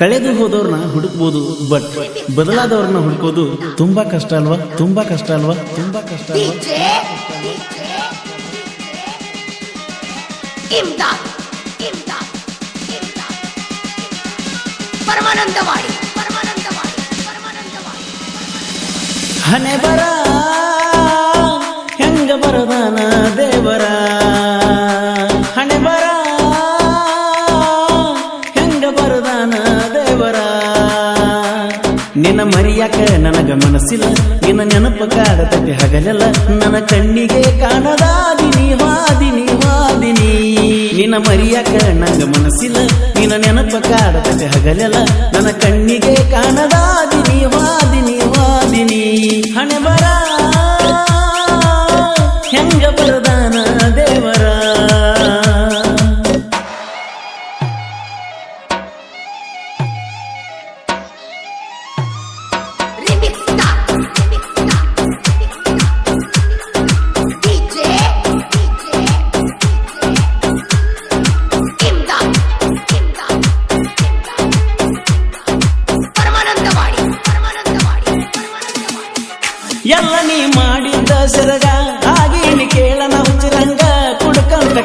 ಕಳೆದು ಹೋದವ್ರನ್ನ ಹುಡುಕ್ಬೋದು ಬಟ್ ಬದಲಾದವ್ರನ್ನ ಹುಡುಕೋದು ತುಂಬಾ ಕಷ್ಟ ಅಲ್ವಾ? ತುಂಬಾ ಕಷ್ಟ ಅಲ್ವಾ? ತುಂಬಾ ಕಷ್ಟ ಅಲ್ವಾ? ಪರಮಾನಂದವಾಡಿ ಪರಮಾನಂದವಾಡಿ ಪರಮಾನಂದವಾಡಿ. ಹಣೆ ಬರ ಹೆಂಗ ಬರದಾನ ದೇವರ? ನಿನ್ನ ಮರಿಯಾಕ ನನಗ ಮನಸ್ಸಿಲ್ಲ. ನಿನ್ನ ನೆನಪು ಕಾಡತಕ್ಕೆ ಹಗಲೆಲ್ಲ. ನನ್ನ ಕಣ್ಣಿಗೆ ಕಾಣದಾದಿನಿ ವಾದಿನಿ ವಾದಿನಿ ನಿನ್ನ ಮರಿಯಾಕ ನಂಗ ಮನಸ್ಸಿಲ್ಲ. ನಿನ್ನ ನೆನಪು ಕಾಡತಕ್ಕೆ ಹಗಲಲ್ಲ. ನನ್ನ ಕಣ್ಣಿಗೆ ಕಾಣದಾದಿನಿ ವಾದಿನಿ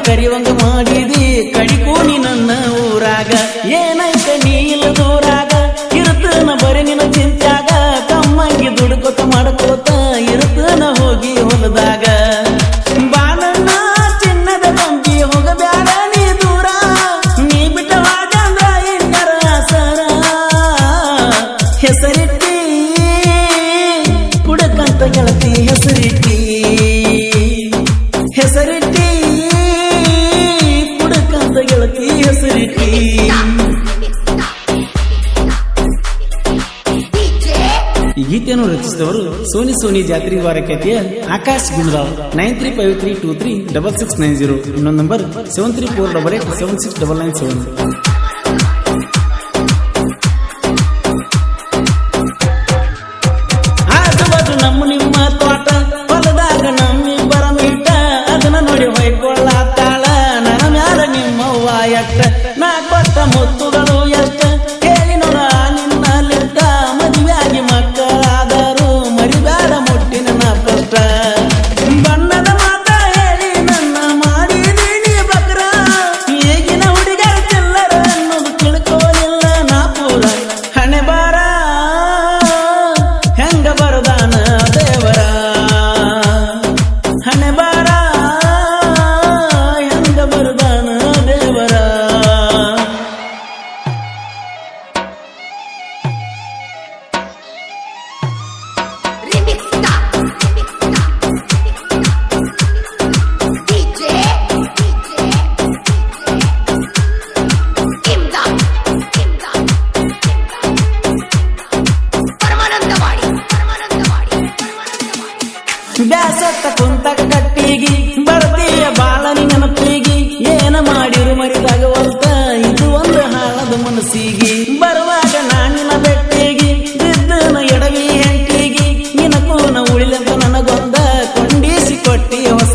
ಕರಿವಂಗ ಮಾಡಿದಿ ಕಡಿಕೋಣಿ ನನ್ನ ಊರಾಗ. ಏನೈತೆ ನೀಲ ದೂರಾಗ? ಇರುತ್ತನ ಬರೀ ನಿನ್ನ ಚಿಂತ್ಯಾಗ. ಕಮ್ಮಂಗಿ ದುಡ್ಕೋತ ಮಾಡ್ಕೋತ ಇರುತ್ತನ ಹೋಗಿ ಹೊಲದಾಗ. ಗೀತೆಯನ್ನು ರಚಿಸಿದವರು ಸೋನಿ ಸೋನಿ ಜಾತ್ರೆ ವಾರಕ್ಕೆತೆಯ Akash Gundrao. Nine three five three two three double six nine zero ಇನ್ನೊಂದು number seven three four double eight seven six double nine seven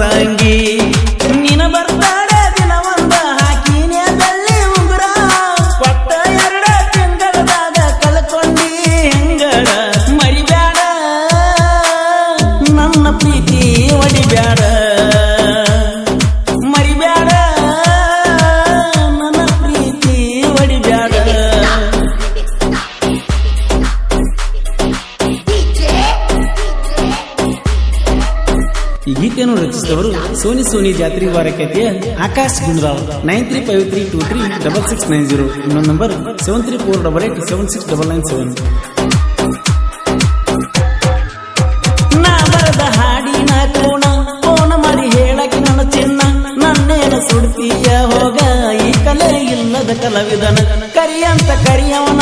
ಕೊಟ್ಟಿ ಈ ಗೀತೆಯನ್ನು ರಚಿಸಿದವರು ಸೋನಿ ಸೋನಿ ಜಾತ್ರಿ ವಾರಕ್ಕೆತೆಯ Akash Gundrao. Nine three five three two three double six nine zero. ಇನ್ನೊಂದು number seven three four double eight seven six double nine seven. ನಾ ಸುಡ್ತೀಯ ಹೋಗ, ಈ ಕಲೆ ಇಲ್ಲದ ಕಲಾವಿದನ. ಕರಿಯಂತ ಕರಿಯವನ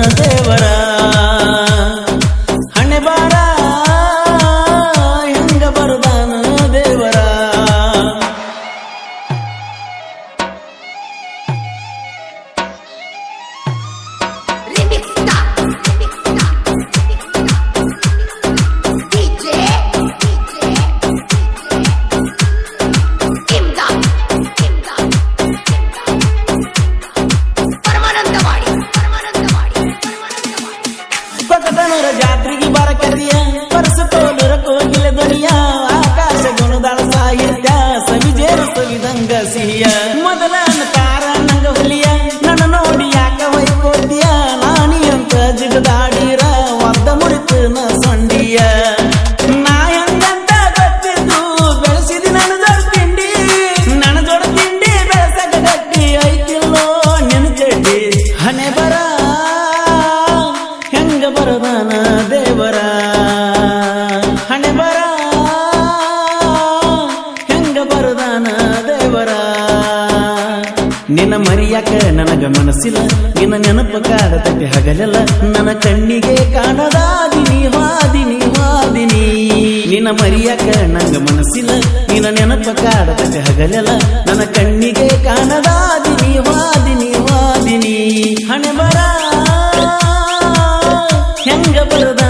ನನಗ ಮನಸ್ಸಿಲ್ಲ, ನಿನ್ನ ನೆನಪು ಕಾಡತಕ್ಕೆ ಹಗಲೆಲ್ಲ ನನ್ನ ಕಣ್ಣಿಗೆ ಕಾಣದಾದಿನಿ ವಾದಿನಿ ವಾದಿನಿ ನಿನ್ನ ಮರಿಯಕ ನಂಗ ಮನಸ್ಸಿಲ್ಲ, ನಿನ್ನ ನೆನಪು ತಟ್ಟೆ ಹಗಲೆಲ್ಲ ನನ್ನ ಕಣ್ಣಿಗೆ ಕಾಣದಾದಿನಿ ವಾದಿನಿ ವಾದಿನಿ ಹಣೆ ಬರ, ಹೆಂಗ ಬರದ?